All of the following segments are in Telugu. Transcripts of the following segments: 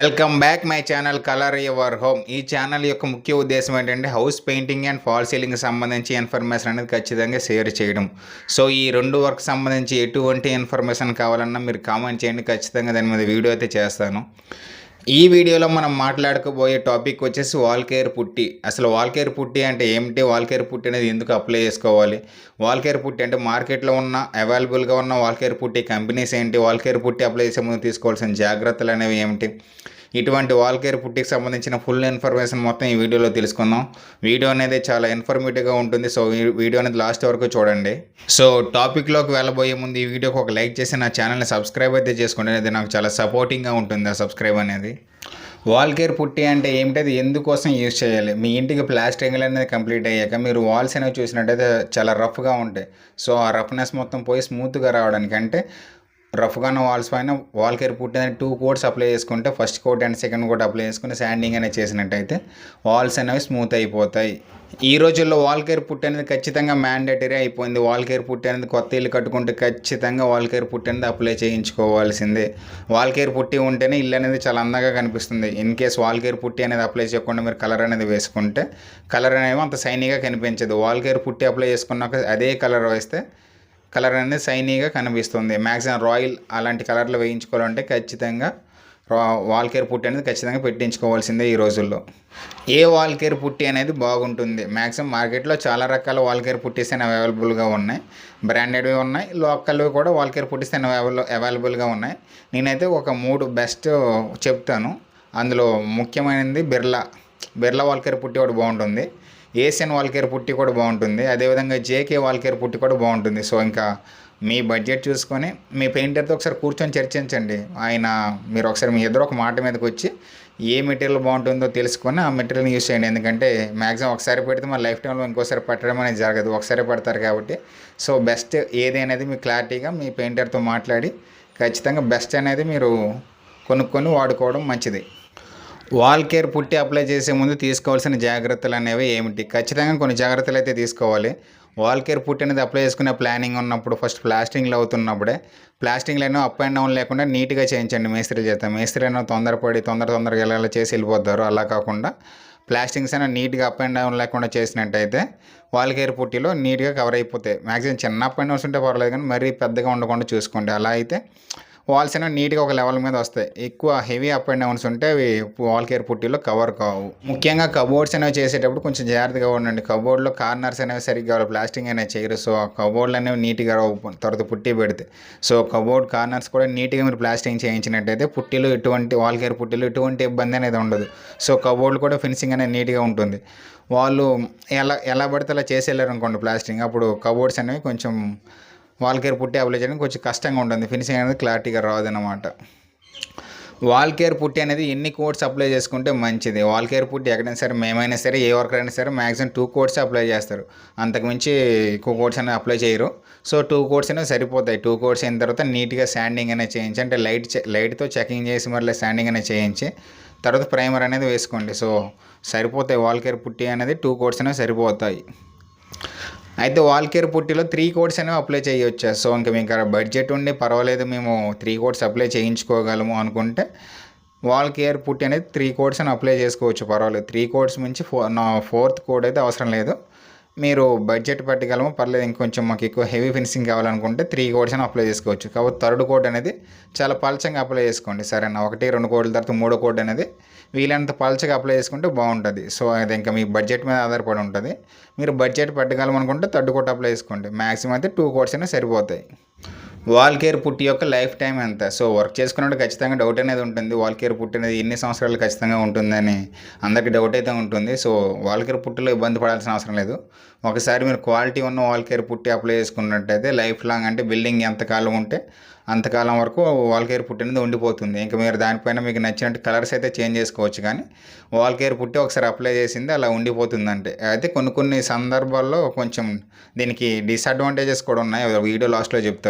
Welcome back my channel colour your home ఈ ఛానల్ యొక్క ముఖ్య ఉద్దేశం ఏంటంటే house painting and fall ceiling సంబంధించి ఇన్ఫర్మేషన్ అనేది ఖచ్చితంగా షేర్ చేయడం. సో ఈ రెండు వర్క్ సంబంధించి ఎటువంటి ఇన్ఫర్మేషన్ కావాలన్నా మీరు కామెంట్ చేయండి. ఖచ్చితంగా దాని మీద వీడియో అయితే చేస్తాను. ఈ వీడియోలో మనం మాట్లాడుకోబోయే టాపిక్ వచ్చేసి వాల్ కేర్ పుట్టి. అసలు వాల్ కేర్ పుట్టి అంటే ఏమిటి? వాల్ కేర్ పుట్టి అనేది ఎందుకు అప్లై చేసుకోవాలి? వాల్ కేర్ పుట్టి అంటే మార్కెట్లో ఉన్న అవైలబుల్గా ఉన్న వాల్ కేర్ పుట్టి కంపెనీస్ ఏంటి? వాల్ కేర్ పుట్టి అప్లై చేసే ముందు తీసుకోవాల్సిన జాగ్రత్తలు అనేవి ఏమిటి? ఇటువంటి వాల్కేర్ పుట్టికి సంబంధించిన ఫుల్ ఇన్ఫర్మేషన్ మొత్తం ఈ వీడియోలో తెలుసుకుందాం. వీడియో అనేది చాలా ఇన్ఫర్మేటివ్గా ఉంటుంది. సో ఈ వీడియో అనేది లాస్ట్ వరకు చూడండి. సో టాపిక్లోకి వెళ్ళబోయే ముందు ఈ వీడియోకి ఒక లైక్ చేసి నా ఛానల్ని సబ్స్క్రైబ్ అయితే చేసుకోండి. అనేది నాకు చాలా సపోర్టింగ్గా ఉంటుంది ఆ సబ్స్క్రైబ్ అనేది. వాల్ కేర్ పుట్టి అంటే ఏమిటది? ఎందుకోసం యూజ్ చేయాలి? మీ ఇంటికి ప్లాస్టింగ్ అనేది కంప్లీట్ అయ్యాక మీరు వాల్స్ అనేవి చూసినట్టయితే చాలా రఫ్గా ఉంటాయి. సో ఆ రఫ్నెస్ మొత్తం పోయి స్మూత్గా రావడానికి అంటే రఫ్గా ఉన్న వాల్స్ పైన వాల్ కేర్ పుట్టి అనేది టూ కోట్స్ అప్లై చేసుకుంటే first coat and second coat apply చేసుకుని శాండింగ్ అనేది చేసినట్టయితే వాల్స్ అనేవి స్మూత్ అయిపోతాయి. ఈ రోజుల్లో వాల్ కేర్ పుట్టి అనేది ఖచ్చితంగా మ్యాండేటరీ అయిపోయింది. వాల్ కేర్ పుట్టి అనేది కొత్త ఇల్లు కట్టుకుంటే ఖచ్చితంగా వాల్ కేర్ పుట్టి అనేది అప్లై చేయించుకోవాల్సిందే. వాల్ కేర్ పుట్టి ఉంటేనే ఇల్లు అనేది చాలా అందంగా కనిపిస్తుంది. In case wall care putty అనేది అప్లై చేయకుండా మీరు కలర్ అనేది వేసుకుంటే కలర్ అనేవి అంత సైనీగా కనిపించదు. వాల్ కేర్ పుట్టి అప్లై చేసుకున్నాక అదే కలర్ వేస్తే కలర్ అనేది షైనీగా కనిపిస్తుంది. మ్యాక్సిమం రాయల్ అలాంటి కలర్లు వేయించుకోవాలంటే ఖచ్చితంగా వాల్కేర్ వాల్ కేర్ పుట్టి అనేది ఖచ్చితంగా పెట్టించుకోవాల్సిందే ఈ రోజుల్లో. ఏ వాల్ కేర్ పుట్టి అనేది బాగుంటుంది. మ్యాక్సిమం మార్కెట్లో చాలా రకాల వాల్ కేర్ పుట్టీస్ అనేవి అవైలబుల్గా ఉన్నాయి. బ్రాండెడ్వి ఉన్నాయి. లోకల్వి కూడా వాల్ కేర్ పుట్టీస్ అనేవి అవైలబుల్గా ఉన్నాయి. నేనైతే ఒక మూడు బెస్ట్ చెప్తాను. అందులో ముఖ్యమైనది బిర్లా. బిర్లా వాల్ కేర్ పుట్టి ఒకటి బాగుంటుంది. ఏసియన్ వాల్ కేర్ పుట్టి కూడా బాగుంటుంది అదేవిధంగా జేకే వాల్ కేర్ పుట్టి కూడా బాగుంటుంది. సో ఇంకా మీ బడ్జెట్ చూసుకొని మీ పెయింటర్తో ఒకసారి కూర్చొని చర్చించండి. ఆయన మీరు ఒకసారి మీ ఇద్దరు ఒక మాట మీదకి వచ్చి ఏ మెటీరియల్ బాగుంటుందో తెలుసుకొని ఆ మెటీరియల్ని యూస్ చేయండి. ఎందుకంటే మ్యాక్సిమం ఒకసారి పెడితే మన లైఫ్ టైంలో ఇంకోసారి పెట్టడం అనేది జరగదు. ఒకసారి పెడతారు కాబట్టి. సో బెస్ట్ ఏది అనేది మీ క్లారిటీగా మీ పెయింటర్తో మాట్లాడి ఖచ్చితంగా బెస్ట్ అనేది మీరు కొనుక్కొని వాడుకోవడం మంచిది. వాల్ కేర్ పుట్టి అప్లై చేసే ముందు తీసుకోవాల్సిన జాగ్రత్తలు అనేవి ఏమిటి? ఖచ్చితంగా కొన్ని జాగ్రత్తలు అయితే తీసుకోవాలి. వాల్ కేర్ పుట్టి అనేది అప్లై చేసుకునే ప్లానింగ్ ఉన్నప్పుడు ఫస్ట్ ప్లాస్టింగ్లో అవుతున్నప్పుడే ప్లాస్టింగ్ అయినా అప్ అండ్ డౌన్ లేకుండా నీట్గా చేయించండి మేస్త్రి చేత. మేస్త్రి అయినా తొందరపడి తొందర తొందరగా ఎలా చేసి వెళ్ళిపోతారు అలా కాకుండా ప్లాస్టింగ్స్ అయినా నీట్గా అప్ అండ్ డౌన్ లేకుండా చేసినట్టయితే వాల్ కేర్ పుట్టిలో నీట్గా కవర్ అయిపోతాయి. మ్యాక్సిమం చిన్న అప్ అండ్ డౌన్స్ ఉంటే పర్లేదు కానీ మరీ పెద్దగా ఉండకుండా చూసుకోండి. అలా అయితే వాల్స్ అనేవి నీట్గా ఒక లెవెల్ మీద వస్తాయి. ఎక్కువ హెవీ అప్ అండ్ డౌన్స్ ఉంటే అవి వాల్ కేర్ పుట్టిలో కవర్ కావు. ముఖ్యంగా కబోర్డ్స్ అనేవి చేసేటప్పుడు కొంచెం జాగ్రత్తగా ఉండండి. కబోర్డ్లో కార్నర్స్ అనేవి సరిగ్గా ప్లాస్టింగ్ అనేవి చేయరు. సో ఆ కబోర్డ్లు అనేవి నీట్గా తర్వాత పుట్టి పెడితే. సో కబోర్డ్ కార్నర్స్ కూడా నీట్గా మీరు ప్లాస్టింగ్ చేయించినట్టయితే పుట్టిలో ఎటువంటి వాల్ కేర్ పుట్టిలో ఎటువంటి ఇబ్బంది అనేది ఉండదు. సో కబోర్డ్లు కూడా ఫినిషింగ్ అనేది నీట్గా ఉంటుంది. వాళ్ళు ఎలా ఎలా పడితే అలా చేసేళ్ళారు అనుకోండి ప్లాస్టింగ్ అప్పుడు కబోర్డ్స్ అనేవి కొంచెం వాల్ కేర్ పుట్టి అప్లై చేయడానికి కొంచెం కష్టంగా ఉంటుంది. ఫినిషింగ్ అనేది క్లారిటీగా రాదనమాట వాల్ కేర్ పుట్టి అనేది ఎన్ని కోట్స్ అప్లై చేసుకుంటే మంచిది. వాల్ కేర్ పుట్టి ఎక్కడైనా సరే మేమైనా సరే ఏ వర్క్ అయినా సరే మ్యాక్సిమం టూ కోట్స్ అప్లై చేస్తారు. అంతకుమించి ఎక్కువ కోడ్స్ అనేది అప్లై చేయరు. సో టూ కోట్స్ అనేవి సరిపోతాయి. టూ కోడ్స్ అయిన తర్వాత నీట్గా శాండింగ్ అనేది చేయించి అంటే లైట్ లైట్తో చెకింగ్ చేసి మళ్ళీ శాండింగ్ అనేది చేయించి తర్వాత ప్రైమర్ అనేది వేసుకోండి. సో సరిపోతాయి. వాల్ కేర్ పుట్టి అనేది టూ కోట్స్ అనేవి సరిపోతాయి. అయితే వాల్ కేర్ పుట్టిలో త్రీ కోడ్స్ అనేవి అప్లై చేయొచ్చు? సో ఇంకా మీకు బడ్జెట్ ఉండి పర్వాలేదు మేము త్రీ కోడ్స్ అప్లై చేయించుకోగలము అనుకుంటే వాల్ కేర్ పుట్టి అనేది త్రీ కోడ్స్ అని అప్లై చేసుకోవచ్చు పర్వాలేదు. త్రీ కోడ్స్ మించి ఫో నా ఫోర్త్ కోడ్ అయితే అవసరం లేదు. మీరు బడ్జెట్ పెట్టగలము పర్లేదు ఇంకొంచెం మాకు ఎక్కువ హెవీ ఫినిషింగ్ కావాలనుకుంటే త్రీ కోడ్స్ అని అప్లై చేసుకోవచ్చు. కాబట్టి థర్డ్ కోడ్ అనేది చాలా పలచంగా అప్లై చేసుకోండి. సరేనా? ఒకటి రెండు కోడ్ల తర్వాత మూడో కోడ్ అనేది వీలైనంత పల్చగా అప్లై చేసుకుంటే బాగుంటుంది. సో అది ఇంకా మీ బడ్జెట్ మీద ఆధారపడి ఉంటుంది. మీరు బడ్జెట్ పెట్టగలమనుకుంటే థర్డ్ కోట్ అప్లై చేసుకోండి. మ్యాక్సిమం అయితే టూ కోట్స్ అయినా సరిపోతాయి. వాల్ కేర్ పుట్టి యొక్క లైఫ్ టైం ఎంత? సో వర్క్ చేసుకున్నప్పుడు ఖచ్చితంగా డౌట్ అనేది ఉంటుంది. వాల్ కేర్ పుట్టి అనేది ఎన్ని సంవత్సరాలు ఖచ్చితంగా ఉంటుందని అందరికీ డౌట్ అయితే ఉంటుంది. సో వాల్ కేర్ పుట్టిలో ఇబ్బంది పడాల్సిన అవసరం లేదు. ఒకసారి మీరు క్వాలిటీ ఉన్న వాల్ కేర్ పుట్టి అప్లై చేసుకున్నట్టయితే లైఫ్ లాంగ్ అంటే బిల్డింగ్ ఎంతకాలం ఉంటే అంతకాలం వరకు వాల్ కేర్ పుట్టి అనేది ఉండిపోతుంది. ఇంకా మీరు దానిపైన మీకు నచ్చినట్టు కలర్స్ అయితే చేంజ్ చేసుకోవచ్చు కానీ వాల్ కేర్ పుట్టి ఒకసారి అప్లై చేసింది అలా ఉండిపోతుంది అంటే అయితే కొన్ని కొన్ని సందర్భాల్లో కొంచెం దీనికి డిసడ్వాంటేజెస్ కూడా ఉన్నాయి. వీడియో లాస్ట్లో చెప్తాను.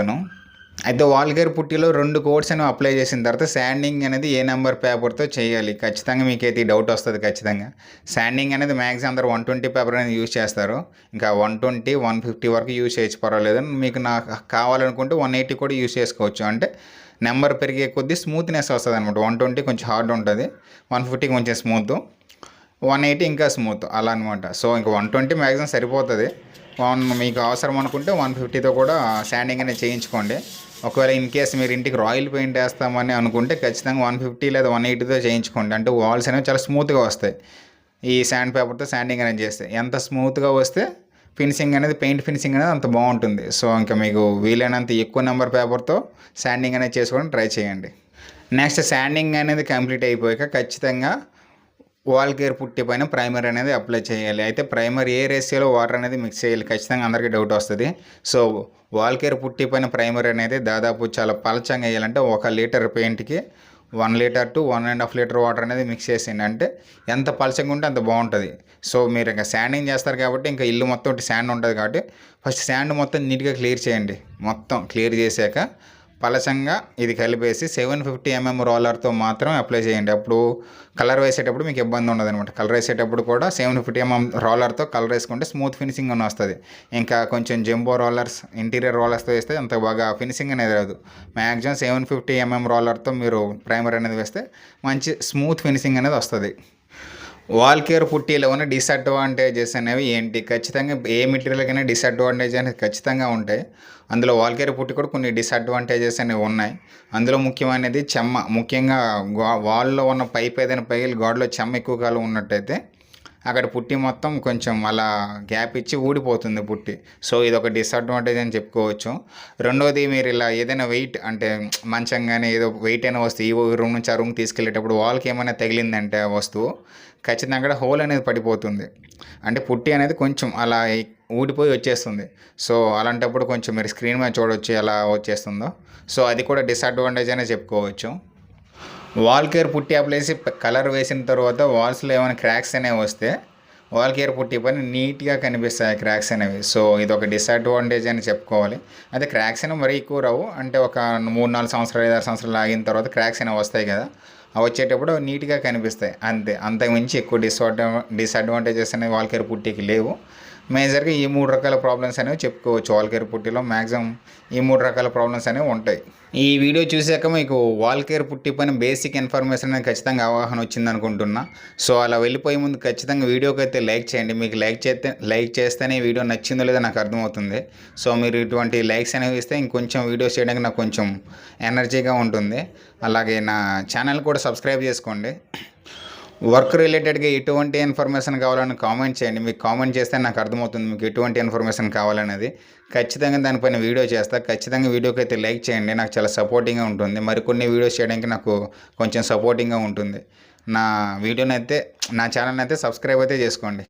అయితే వాల్గేర్ పుట్టిలో రెండు కోడ్స్ అనేవి అప్లై చేసిన తర్వాత శాండింగ్ అనేది ఏ నెంబర్ పేపర్తో చేయాలి? ఖచ్చితంగా మీకైతే ఈ డౌట్ వస్తుంది ఖచ్చితంగా. శాండింగ్ అనేది మ్యాక్సిమం అందరూ వన్ ట్వంటీ పేపర్ అనేది యూజ్ చేస్తారు. ఇంకా వన్ ట్వంటీ వన్ ఫిఫ్టీ వరకు యూజ్ చేయొచ్చు పర్వాలేదు. మీకు నాకు కావాలనుకుంటే వన్ ఎయిటీ కూడా యూజ్ చేసుకోవచ్చు. అంటే నెంబర్ పెరిగే కొద్దీ స్మూత్నెస్ వస్తుంది అనమాట వన్ ట్వంటీ కొంచెం హార్డ్ ఉంటుంది. వన్ ఫిఫ్టీ కొంచెం స్మూత్. వన్ ఎయిటీ ఇంకా స్మూత్. అలా అనమాట సో ఇంకా వన్ ట్వంటీ మ్యాక్సిమం సరిపోతుంది. వన్ మీకు అవసరం అనుకుంటే వన్ ఫిఫ్టీతో కూడా శాండింగ్ అనేది చేయించుకోండి. ఒకవేళ ఇన్ కేస్ మీరు ఇంటికి రాయల్ పెయింట్ వేస్తామని అనుకుంటే ఖచ్చితంగా వన్ ఫిఫ్టీ లేదా వన్ ఎయిటీతో చేయించుకోండి. అంటే వాల్స్ అనేవి చాలా స్మూత్గా వస్తాయి. ఈ శాండ్ పేపర్తో శాండింగ్ అనేది చేస్తే ఎంత స్మూత్గా వస్తే ఫినిషింగ్ అనేది పెయింట్ ఫినిషింగ్ అనేది అంత బాగుంటుంది. సో ఇంకా మీకు వీలైనంత ఎక్కువ నెంబర్ పేపర్తో శాండింగ్ అనేది చేసుకోవడం ట్రై చేయండి. నెక్స్ట్ శాండింగ్ అనేది కంప్లీట్ అయిపోయాక ఖచ్చితంగా వాల్ కేర్ పుట్టి పైన ప్రైమర్ అనేది అప్లై చేయాలి. అయితే ప్రైమర్ ఏ రేషియోలో వాటర్ అనేది మిక్స్ చేయాలి? ఖచ్చితంగా అందరికీ డౌట్ వస్తుంది. సో వాల్ కేర్ పుట్టి పైన ప్రైమర్ అనేది దాదాపు చాలా పలచంగా వేయాలంటే ఒక litre పెయింట్కి one litre to one and half litre water అనేది మిక్స్ చేసింది అంటే ఎంత పలచంగా ఉంటే అంత బాగుంటుంది. సో మీరు ఇంకా శాండింగ్ చేస్తారు కాబట్టి ఇంకా ఇల్లు మొత్తం శాండ్ ఉంటుంది కాబట్టి ఫస్ట్ శాండ్ మొత్తం నీట్గా క్లియర్ చేయండి. మొత్తం క్లియర్ చేశాక పలచంగా ఇది కలిపేసి సెవెన్ ఫిఫ్టీ ఎంఎం రోలర్తో మాత్రం అప్లై చేయండి. అప్పుడు కలర్ వేసేటప్పుడు మీకు ఇబ్బంది ఉండదు అనమాట కలర్ వేసేటప్పుడు కూడా సెవెన్ ఫిఫ్టీ ఎంఎం రోలర్తో కలర్ వేసుకుంటే స్మూత్ ఫినిషింగ్ అని వస్తుంది. ఇంకా కొంచెం జంబో రోలర్స్ ఇంటీరియర్ రోలర్స్తో వేస్తే అంత బాగా ఫినిషింగ్ అనేది రాదు. మ్యాక్సిమం సెవెన్ ఫిఫ్టీ ఎంఎం రోలర్తో మీరు ప్రైమర్ అనేది వేస్తే మంచి స్మూత్ ఫినిషింగ్ అనేది వస్తుంది. వాల్ కేర్ పుట్టీలో ఉన్న డిసడ్వాంటేజెస్ అనేవి ఏంటి? ఖచ్చితంగా ఏ మెటీరియల్కైనా డిసడ్వాంటేజ్ అనేది ఖచ్చితంగా ఉంటాయి. అందులో వాల్ కేర్ పుట్టి కూడా కొన్ని డిసడ్వాంటేజెస్ అనేవి ఉన్నాయి. అందులో ముఖ్యమైనది చెమ్మ. ముఖ్యంగా వాల్లో ఉన్న పైప్ ఏదైనా పైకి గోడలో చెమ్మ ఎక్కువ కాలం ఉన్నట్టయితే అక్కడ పుట్టి మొత్తం కొంచెం అలా గ్యాప్ ఇచ్చి ఊడిపోతుంది పుట్టి. సో ఇది ఒక డిసడ్వాంటేజ్ అని చెప్పుకోవచ్చు. రెండోది మీరు ఇలా ఏదైనా వెయిట్ అంటే మంచంగానే ఏదో వెయిట్ అయినా వస్తువు ఈ రూమ్ నుంచి ఆ రూమ్ తీసుకెళ్ళేటప్పుడు వాల్కి ఏమైనా తగిలిందంటే ఆ వస్తువు ఖచ్చితంగా అక్కడ హోల్ అనేది పడిపోతుంది. అంటే పుట్టి అనేది కొంచెం అలా ఊడిపోయి వచ్చేస్తుంది. సో అలాంటప్పుడు కొంచెం మీరు స్క్రీన్ మీద చూడవచ్చు ఎలా వచ్చేస్తుందో. సో అది కూడా డిసడ్వాంటేజ్ అనే చెప్పుకోవచ్చు. వాల్ కేర్ పుట్టి అప్లేసి కలర్ వేసిన తర్వాత వాల్స్లో ఏమైనా క్రాక్స్ అనేవి వస్తే వాల్ కేర్ పుట్టి పని నీట్గా కనిపిస్తాయి క్రాక్స్ అనేవి. సో ఇది ఒక డిసడ్వాంటేజ్ అని చెప్పుకోవాలి. అయితే క్రాక్స్ అనేవి మరీ ఎక్కువ రావు. అంటే ఒక మూడు నాలుగు సంవత్సరాలు ఐదు ఆరు సంవత్సరాలు ఆగిన తర్వాత క్రాక్స్ అనేవి వస్తాయి కదా. అవి వచ్చేటప్పుడు నీట్గా కనిపిస్తాయి. అంతే. అంతకుమించి ఎక్కువ డిసడ్వా డిసడ్వాంటేజెస్ అనేవి వాల్ కేర్ పుట్టికి లేవు. మేజర్గా ఈ మూడు రకాల ప్రాబ్లమ్స్ అనేవి చెప్పుకోవచ్చు. వాల్ కేర్ పుట్టిలో మ్యాక్సిమం ఈ మూడు రకాల ప్రాబ్లమ్స్ అనేవి ఉంటాయి. ఈ వీడియో చూశాక మీకు వాల్కేర్ పుట్టి పైన బేసిక్ ఇన్ఫర్మేషన్ అనేది ఖచ్చితంగా అవగాహన వచ్చింది అనుకుంటున్నా. సో అలా వెళ్ళిపోయే ముందు ఖచ్చితంగా వీడియోకి అయితే లైక్ చేయండి. మీకు లైక్ చేస్తే లైక్ చేస్తేనే వీడియో నచ్చిందో లేదో నాకు అర్థమవుతుంది. సో మీరు ఇటువంటి లైక్స్ అనేవి ఇస్తే ఇంకొంచెం వీడియోస్ చేయడానికి నాకు కొంచెం ఎనర్జీగా ఉంటుంది. అలాగే నా ఛానల్ కూడా సబ్స్క్రైబ్ చేసుకోండి. వర్క్ రిలేటెడ్గా ఎటువంటి ఇన్ఫర్మేషన్ కావాలని కామెంట్ చేయండి. మీకు కామెంట్ చేస్తే నాకు అర్థమవుతుంది మీకు ఎటువంటి ఇన్ఫర్మేషన్ కావాలనేది. ఖచ్చితంగా దానిపైన వీడియో చేస్తా. ఖచ్చితంగా వీడియోకి అయితే లైక్ చేయండి. నాకు చాలా సపోర్టింగ్గా ఉంటుంది. మరికొన్ని వీడియోస్ చేయడానికి నాకు కొంచెం సపోర్టింగ్గా ఉంటుంది. నా వీడియోని అయితే నా ఛానల్ని అయితే సబ్స్క్రైబ్ అయితే చేసుకోండి.